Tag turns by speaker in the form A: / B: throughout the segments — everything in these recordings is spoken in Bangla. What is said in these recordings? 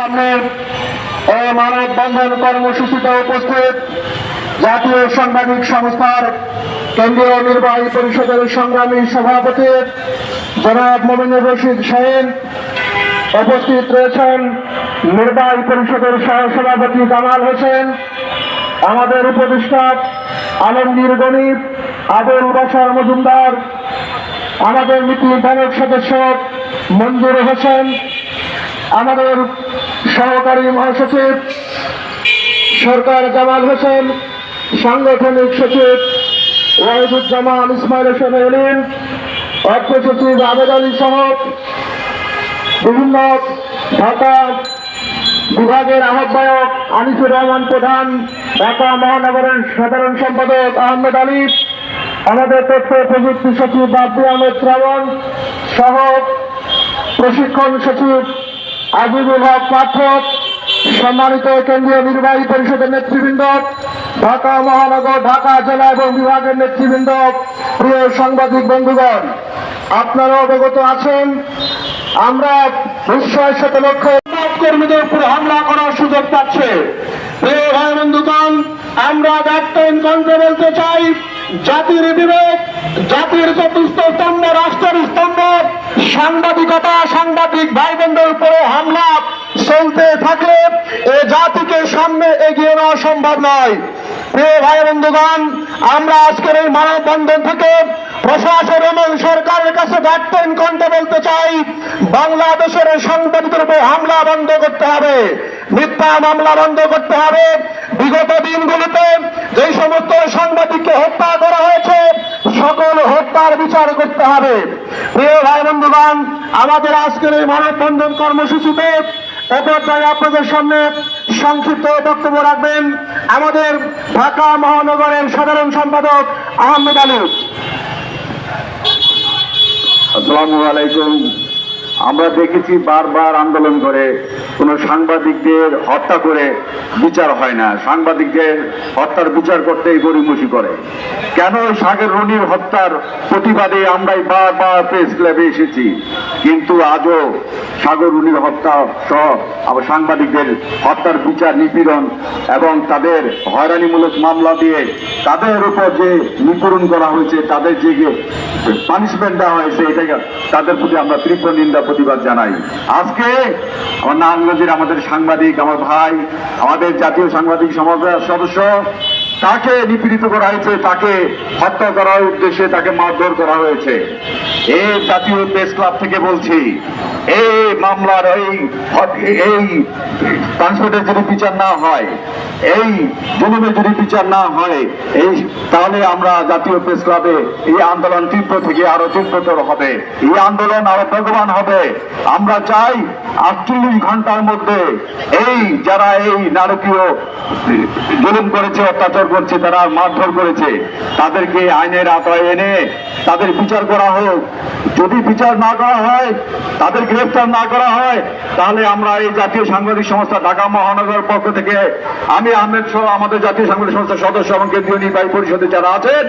A: সামনে এই মানব বন্ধন কর্মসূচিতে উপস্থিত জাতীয় সাংবাদিক সংস্থার কেন্দ্রীয় নির্বাহী পরিষদের সংগ্রামী সভাপতি জনাব মোমিনুর রশিদ শাহিন উপস্থিত রয়েছেন নির্বাহী পরিষদের সহসভাপতি কামাল হোসেন, আমাদের উপদেষ্টা আলমগীর গণিত আবুল বাসার মজুমদার, আমাদের নীতি নির্ধারক সদস্য মঞ্জুর হোসেন আমাদের সহকারী মহাসচিব, সরকার জামাল হোসেন, সাংগঠনিক সচিব ওয়াহিদুজ্জামান ইসমাইল হোসেন এলিন অর্থ সচিব আবেদ আলী সহ বিভিন্ন ঢাকা বিভাগের আহ্বায়ক আনিসুর রহমান প্রধান, ঢাকা মহানগরের সাধারণ সম্পাদক আহমেদ আলী, আমাদের তথ্য প্রযুক্তি সচিব বাবু আহমেদ শ্রাবণ সহ প্রশিক্ষণ সচিব আজিবুল হক পাঠক সম্মানিত কেন্দ্রীয় নির্বাহী পরিষদের নেতৃবৃন্দ, ঢাকা মহানগর, ঢাকা জেলা এবং বিভাগের নেতৃবৃন্দ, প্রিয় সাংবাদিক বন্ধুগণ আপনারা অবগত আছেন, আমরা বিস্ময়ের সাথে লক্ষ্য কর্মীদের উপর হামলা করার সুযোগ পাচ্ছে। প্রিয় ভাই আমরা ব্যক্তহীন কণ্ঠে বলতে চাই জাতির বিবেক, জাতির চতুর্থ স্তম্ভ, রাষ্ট্রের স্তম্ভ, সাংবাদিকতা, সাংবাদিক ভাই বোনদের উপরে হামলা চলতে থাকলে এ জাতিকে সামনে এগিয়ে নেওয়া সম্ভব নয়। প্রিয় ভাই বন্ধুগণ, আমরা আজকের এই মানববন্ধন থেকে প্রশাসন এবং সরকারের কাছে ব্যক্তহীন কণ্ঠে বলতে চাই, বাংলাদেশের সাংবাদিকের উপর হামলা বন্ধ করতে হবে, মিথ্যা মামলা বন্ধ করতে হবে। বিগত দিনগুলিতে যে সমস্ত সাংবাদিককে হত্যা করা হয়েছে, সকল হত্যার বিচার করতে হবে। প্রিয় ভাই বন্ধুগণ, আমাদের আজকের এই মানববন্ধন কর্মসূচিতে অপরদায় আপনাদের সামনে সংক্ষিপ্ত বক্তব্য রাখবেন আমাদের ঢাকা মহানগরের সাধারণ সম্পাদক আহমেদ আলী।
B: আসসালামু আলাইকুম। আমরা দেখেছি বারবার আন্দোলন করে কোনো সাংবাদিকদের হত্যা করে বিচার হয় না। সাংবাদিকদের হত্যার বিচার করতেই গরিমসি করে। কেন সাগর রনির হত্যার প্রতিবাদে আমরাই বারবার প্রেস ক্লাবে এসেছি? কিন্তু আজও সাগর রুনির হত্যা সহ আবার সাংবাদিকদের হত্যার বিচার নিপীড়ন এবং তাদের হয়রানিমূলক মামলা দিয়ে তাদের উপর যে নিপীড়ন করা হয়েছে, তাদের যে পানিশমেন্ট দেওয়া হয়েছে এটাকে তাদের প্রতি আমরা তীব্র নিন্দা প্রতিবাদ জানাই। আজকে আমার নারায়ণগঞ্জের আমাদের সাংবাদিক আমার ভাই আমাদের জাতীয় সাংবাদিক সমাজের সদস্য তাকে নিপীড়িত করা হয়েছে, তাকে হত্যা করার উদ্দেশ্যে তাকে মারধর করা হয়েছে। এই জাতীয় প্রেস ক্লাব থেকে বলছি, এই মামলার এই এই ট্রান্সপোর্টের যদি বিচার না হয়, এই জুলুমের যদি বিচার না হয়, এই তাহলে আমরা জাতীয় প্রেস ক্লাবে এই আন্দোলন তীব্র থেকে আরও তীব্রতর হবে। এই আন্দোলন আরও বেগবান হবে। আমরা চাই আটচল্লিশ ঘণ্টার মধ্যে এই যারা এই নারকীয় জুলুম করেছে, অত্যাচার করছে, তারা মারধর করেছে। তাদেরকে আইনের আওতায় এনে তাদের বিচার করা হোক। যদি বিচার না করা হয়, তাদের গ্রেফতার না করা হয়, তাহলে আমরা এই জাতীয় সাংবাদিক সংস্থা ঢাকা মহানগর পক্ষ থেকে আমি আহমেদ সহ আমাদের জাতীয় সাংবাদিক সংস্থার সদস্য এবং কেন্দ্রীয় নির্বাহী পরিষদে যারা আছেন,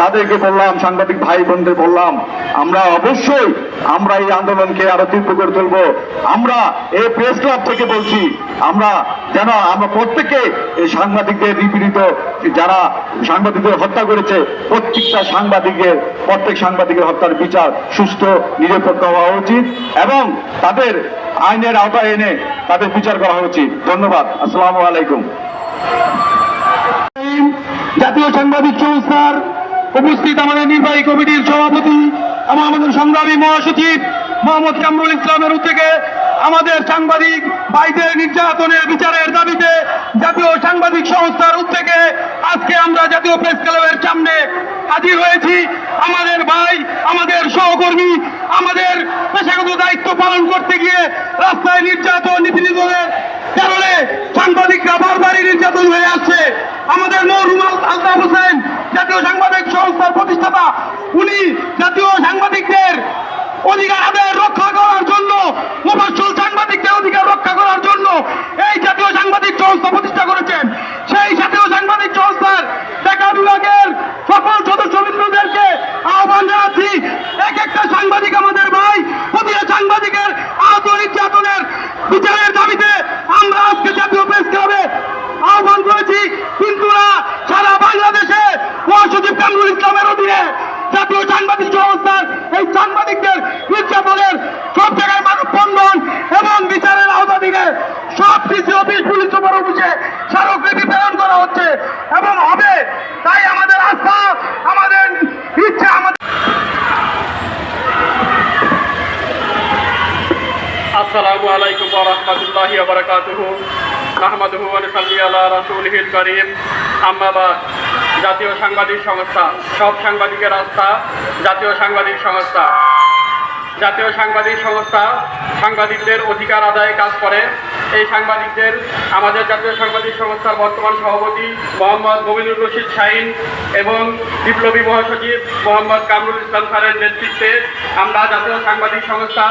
B: তাদেরকে বললাম, সাংবাদিক ভাই বোনদের বললাম, আমরা অবশ্যই আমরা এই আন্দোলনকে আরও তীব্র করে তুলবো। আমরা এই প্রেস ক্লাব থেকে বলছি, আমরা যেন আমরা প্রত্যেকে এই সাংবাদিকদের নিপীড়িত যারা সাংবাদিকদের হত্যা করেছে, প্রত্যেকটা সাংবাদিকের, প্রত্যেক সাংবাদিকের হত্যার বিচার সুস্থ, নিরপেক্ষ হওয়া উচিত এবং তাদের আইনের আওতায় এনে তাদের বিচার করা উচিত। ধন্যবাদ। আসসালামু আলাইকুম।
A: জাতীয় সাংবাদিক সংস্থার উপস্থিত আমাদের নির্বাহী কমিটির সভাপতি এবং আমাদের সংগ্রামী মহাসচিব মোহাম্মদ কামরুল ইসলামের উদ্যোগে আমাদের সাংবাদিক ভাইদের নির্যাতনের বিচারের দাবিতে জাতীয় সাংবাদিক সংস্থার উদ্যোগে আজকে আমরা জাতীয় প্রেস ক্লাবের সামনে হাজির হয়েছি। আমাদের ভাই, আমাদের সহকর্মী, আমাদের পেশাগত দায়িত্ব পালন করতে গিয়ে রাস্তায় নির্যাতন নীতি নীতিনিধনের কারণে সাংবাদিকরা বারবারই নির্যাতন হয়ে আসছে। আমাদের মরহুম আল- আলতাফ হোসেন, জাতীয় সাংবাদিক সংস্থার প্রতিষ্ঠাতা, উনি জাতীয় সাংবাদিকদের অধিকার আদায়ের রক্ষা করার জন্য মুফাসসল সাংবাদিকদের অধিকার রক্ষা করার জন্য এই জাতীয় সাংবাদিক সংস্থা প্রতিষ্ঠা করেছেন সেই জাতীয় সাংবাদিক সংস্থার ঢাকা বিভাগের সকল সদস্যবৃন্দদেরকে আহ্বান জানাচ্ছি এক একটা সাংবাদিক আমাদের ভাই প্রতিটা সাংবাদিকের আহত নির্যাতনের বিচারের দাবিতে সুপার অফিসে স্মারকলিপি প্রেরণ করা হচ্ছে এবং হবে তাই আমাদের আস্থা আমাদের ইচ্ছা আমাদের
C: আসসালামু আলাইকুম রহমতুল্লাহি রাহমাতুল্লাহি ওয়া বারাকাতুহু। নাহমাদুহু ওয়া নুসাল্লি আলা রাসুলহিল করিম। আম্মাবাদ জাতীয় সাংবাদিক সংস্থা, সব সাংবাদিকের আস্থা, জাতীয় সাংবাদিক সংস্থা। জাতীয় সাংবাদিক সংস্থা সাংবাদিকদের অধিকার আদায়ে কাজ করে। এই সাংবাদিকদের, আমাদের জাতীয় সাংবাদিক সংস্থার বর্তমান সভাপতি মোহাম্মদ মমিনুর রশিদ শাহিন এবং বিপ্লবী মহাসচিব মোহাম্মদ কামরুল ইসলাম খানের নেতৃত্বে আমরা জাতীয় সাংবাদিক সংস্থা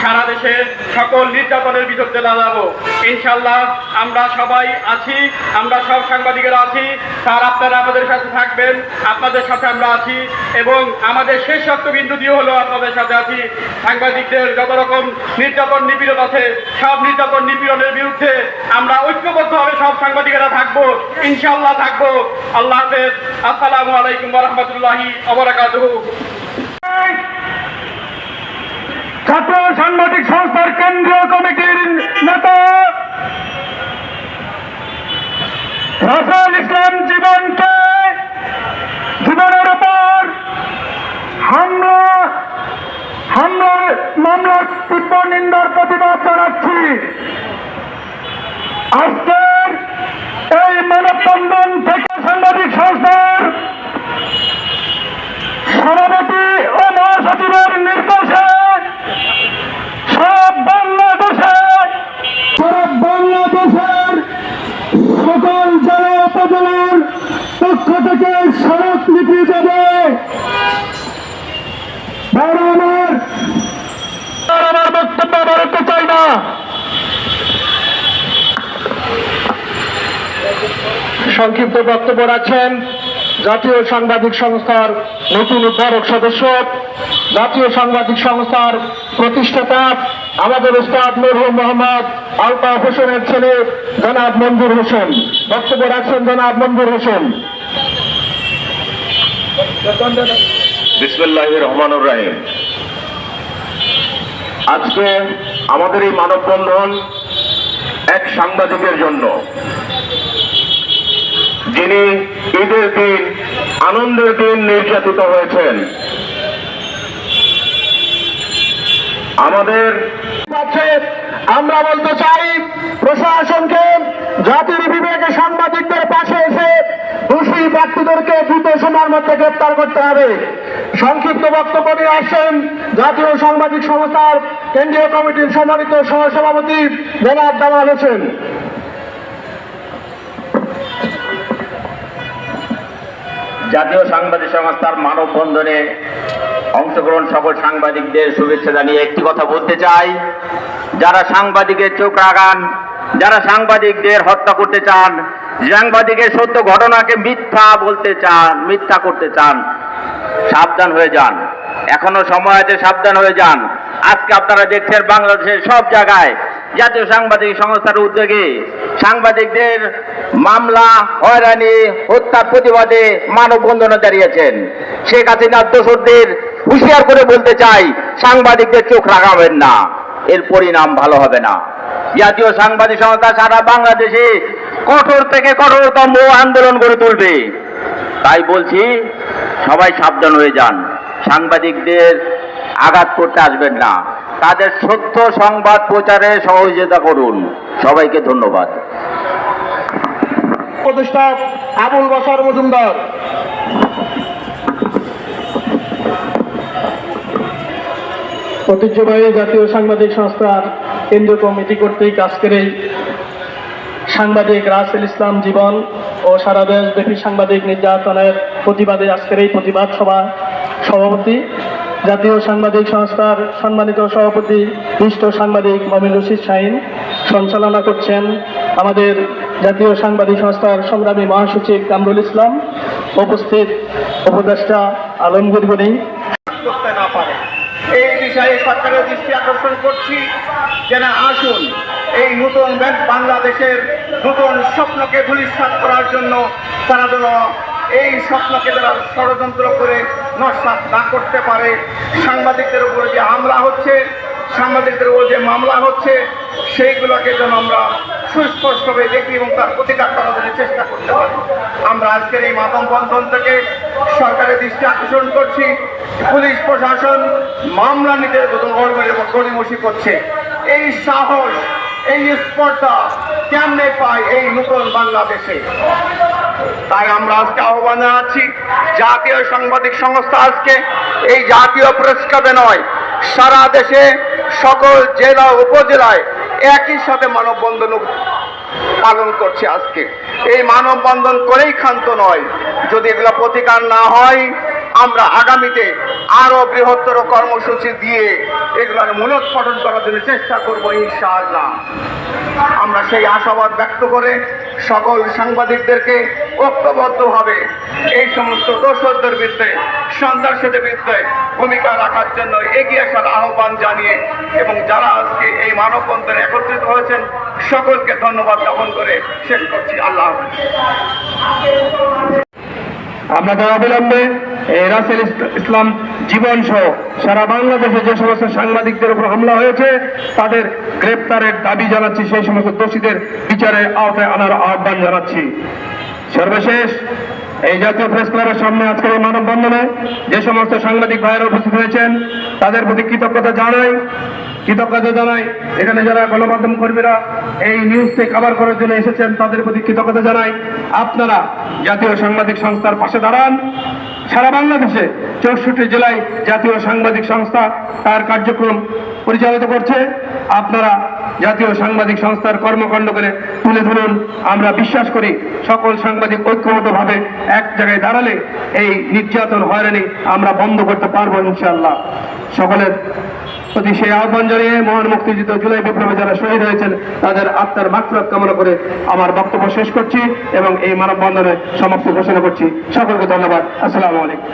C: সারা দেশে সকল নির্যাতনের বিরুদ্ধে দাঁড়াবো। ইনশাল্লাহ আমরা সবাই আছি, আমরা সব সাংবাদিকেরা আছি, স্যার আপনারা আমাদের সাথে থাকবেন, আপনাদের সাথে আমরা আছি এবং আমাদের শেষ শক্তবিন্দু দিয়ে হলো আপনাদের সাথে আছি। সাংবাদিকদের যত রকম নির্যাতন নিপীড়ন আছে, সব নির্যাতন নিপীড়নের বিরুদ্ধে আমরা ঐক্যবদ্ধ ঐক্যবদ্ধভাবে সব সাংবাদিকেরা থাকব ইনশাল্লাহ থাকব। আল্লাহ হাফেজ। আসসালামু আলাইকুম রহমতুল্লাহি
A: ছাত্র সাংবাদিক সংস্থার কেন্দ্রীয় কমিটির নেতা, রাসেল ইসলাম জীবনকে জীবনের উপর হামলা হামলার মামলার তীব্র নিন্দার প্রতিবাদ জানাচ্ছি আজকের এই মানববন্ধন থেকে সাংবাদিক সংস্থার সভাপতি ও মহাসচিবের নির্দেশে সব বাংলাদেশে বাংলাদেশের সকল জেলা উপজেলার পক্ষ থেকে সড়ক লিপি যাবে আমার বক্তব্য বাড়াতে চাই না। সংক্ষিপ্ত বক্তব্য রাখছেন জাতীয় সাংবাদিক সংস্থার নতুন উদ্ধারক সদস্য, জাতীয় সাংবাদিক সংস্থার প্রতিষ্ঠাতা, আমাদের উস্তাদ মরহুম মোহাম্মদ আলতা হোসেনের ছেলে জনাব মঞ্জুর হোসেন। বক্তব্য রাখছেন জনাব মঞ্জুর হোসেন।
B: রহমানুর রাহিম। আজকে আমাদের এই মানববন্ধন এক সাংবাদিকের জন্য। যিনি ঈদের দিন, আনন্দের দিন নির্যাতিত হয়েছেন। আমাদের
A: আমরা বলতে চাই, প্রশাসনকে, জাতির বিবেকে সাংবাদিকদের পাশে এসে দোষী ব্যক্তিদেরকে দ্রুত সময়ের মধ্যে গ্রেপ্তার করতে হবে। সংক্ষিপ্ত বক্তব্য নিয়ে আসছেন জাতীয় সাংবাদিক সংস্থার কেন্দ্রীয় কমিটির সম্মানিত সহসভাপতি জনাব জামাল হোসেন।
D: জাতীয় সাংবাদিক সংস্থার মানববন্ধনে অংশগ্রহণ সকল সাংবাদিকদের শুভেচ্ছা জানিয়ে একটি কথা বলতে চাই। যারা সাংবাদিকের চোখ রাগান, যারা সাংবাদিকদের হত্যা করতে চান, সাংবাদিকের সত্য ঘটনাকে মিথ্যা বলতে চান, মিথ্যা করতে চান, সাবধান হয়ে যান। এখনও সময় আছে, সাবধান হয়ে যান। আজকে আপনারা দেখছেন বাংলাদেশের সব জায়গায় জাতীয় সাংবাদিক সংস্থার উদ্যোগে সাংবাদিকদের মামলা, হয়রানি হত্যার প্রতিবাদে মানববন্ধনে দাঁড়িয়েছেন। শেখ হাসিনার দোসরদের হুঁশিয়ার করে বলতে চাই, সাংবাদিকদের চোখ রাখাবেন না। এর পরিণাম ভালো হবে না। জাতীয় সাংবাদিক সংস্থা সারা বাংলাদেশে কঠোর থেকে কঠোরতম আন্দোলন গড়ে তুলবে। তাই বলছি, সবাই সাবধান হয়ে যান। সাংবাদিকদের আঘাত করতে আসবেন না। তাদের সত্য সংবাদ প্রচারে সহযোগিতা করুন। সবাইকে ধন্যবাদ।
A: উপদেষ্টা আবুল বাসার মজুমদার। ঐতিহ্যবাহী জাতীয় সাংবাদিক সংস্থার কেন্দ্রীয় কমিটি কর্তৃক আজকের এই সাংবাদিক রাসেল ইসলাম জীবন ও সারা দেশব্যাপী সাংবাদিক নির্যাতনের প্রতিবাদে আজকের এই প্রতিবাদ সভা সভাপতি জাতীয় সাংবাদিক সংস্থার সম্মানিত সভাপতি, বিশিষ্ট সাংবাদিক মমিন রশিদ শাহিন। সঞ্চালনা করছেন আমাদের জাতীয় সাংবাদিক সংস্থার সংগ্রামী মহাসচিব কামরুল ইসলাম। উপস্থিত উপদেষ্টা আলমগীর গনি।
E: করতে না পারে এই বিষয়ে সরকারের দৃষ্টি আকর্ষণ করছি যে না, আসুন, এই নতুন বাংলাদেশের নতুন স্বপ্নকে ধূলিসাৎ করার জন্য তারা যেন এই স্বপ্নকে তারা ষড়যন্ত্র করে না করতে পারে। সাংবাদিকদের উপরে যে হামলা হচ্ছে, সাংবাদিকদের উপর যে মামলা হচ্ছে, সেইগুলোকে যেন আমরা সুস্পষ্টভাবে দেখি এবং তার প্রতিকার করার জন্য চেষ্টা করতে পারি। আমরা আজকের এই মাতম বন্ধন থেকে সরকারের দৃষ্টি আকর্ষণ করছি। পুলিশ প্রশাসন মামলা নিতে গড়িমসি করছে। এই সাহস, এই স্পর্ধা কেমনে পায় এই নতুন বাংলাদেশে? তাই আমরা আজকে আহ্বান জানাচ্ছি জাতীয় সাংবাদিক সংস্থা আজকে এই জাতীয় প্রেস ক্লাবে নয়, সারা দেশে সকল জেলা উপজেলায় একই সাথে মানববন্ধন পালন করছে আজকে। এই মানববন্ধন করেই ক্ষান্ত নয়, যদি এগুলো প্রতিকার না হয় আমরা আগামীতে আরও বৃহত্তর কর্মসূচি দিয়ে এগুলোর মূলোৎপাটন করার জন্য চেষ্টা করব, ইনশাআল্লাহ আমরা সেই আশাবাদ ব্যক্ত করে সকল সাংবাদিকদেরকে ঐক্যবদ্ধভাবে এই সমস্ত দোষদের বিরুদ্ধে, সন্ত্রাসীদের বিরুদ্ধে ভূমিকা রাখার জন্য এগিয়ে আসার আহ্বান জানিয়ে এবং যারা আজকে এই মানববন্ধনে একত্রিত হয়েছেন, সকলকে ধন্যবাদ জ্ঞাপন করে শেষ করছি আল্লাহ।
F: আপনাদের অবিলম্বে রাসেল ইসলাম জীবন সহ সারা বাংলাদেশে যে সমস্ত সাংবাদিকদের উপর হামলা হয়েছে, তাদের গ্রেপ্তারের দাবি জানাচ্ছি, সেই সমস্ত দোষীদের বিচারে আওতায় আনার আহ্বান জানাচ্ছি। সর্বশেষ এই জাতীয় প্রেস ক্লাবের সামনে আজকের এই মানববন্ধনে যে সমস্ত সাংবাদিক ভাইয়েরা উপস্থিত হয়েছেন, তাদের প্রতি কৃতজ্ঞতা জানাই। কৃতজ্ঞতা জানাই এখানে যারা গণমাধ্যম কর্মীরা এই নিউজকে কভার করার জন্য এসেছেন, তাদের প্রতি কৃতজ্ঞতা জানাই। আপনারা জাতীয় সাংবাদিক সংস্থার পাশে দাঁড়ান। সারা বাংলাদেশে চৌষট্টি জেলায় জাতীয় সাংবাদিক সংস্থা তার কার্যক্রম পরিচালিত করছে। আপনারা জাতীয় সাংবাদিক সংস্থার কর্মকাণ্ড করে তুলে ধরুন। আমরা বিশ্বাস করি সকল সাংবাদিক ঐক্যবদ্ধভাবে এক জায়গায় দাঁড়ালে এই নির্যাতন, হয়রানি আমরা বন্ধ করতে পারব ইনশাআল্লাহ। সকলের প্রতি সেই আহ্বান জানিয়ে মহান মুক্তিযুদ্ধ জুলাই বিপ্লবে যারা শহীদ হয়েছেন, তাদের আত্মার মাত্রাত কামনা করে আমার বক্তব্য শেষ করছি এবং এই মানববন্ধনে সমাপ্তি ঘোষণা করছি। সকলকে ধন্যবাদ। আসসালামু আলাইকুম।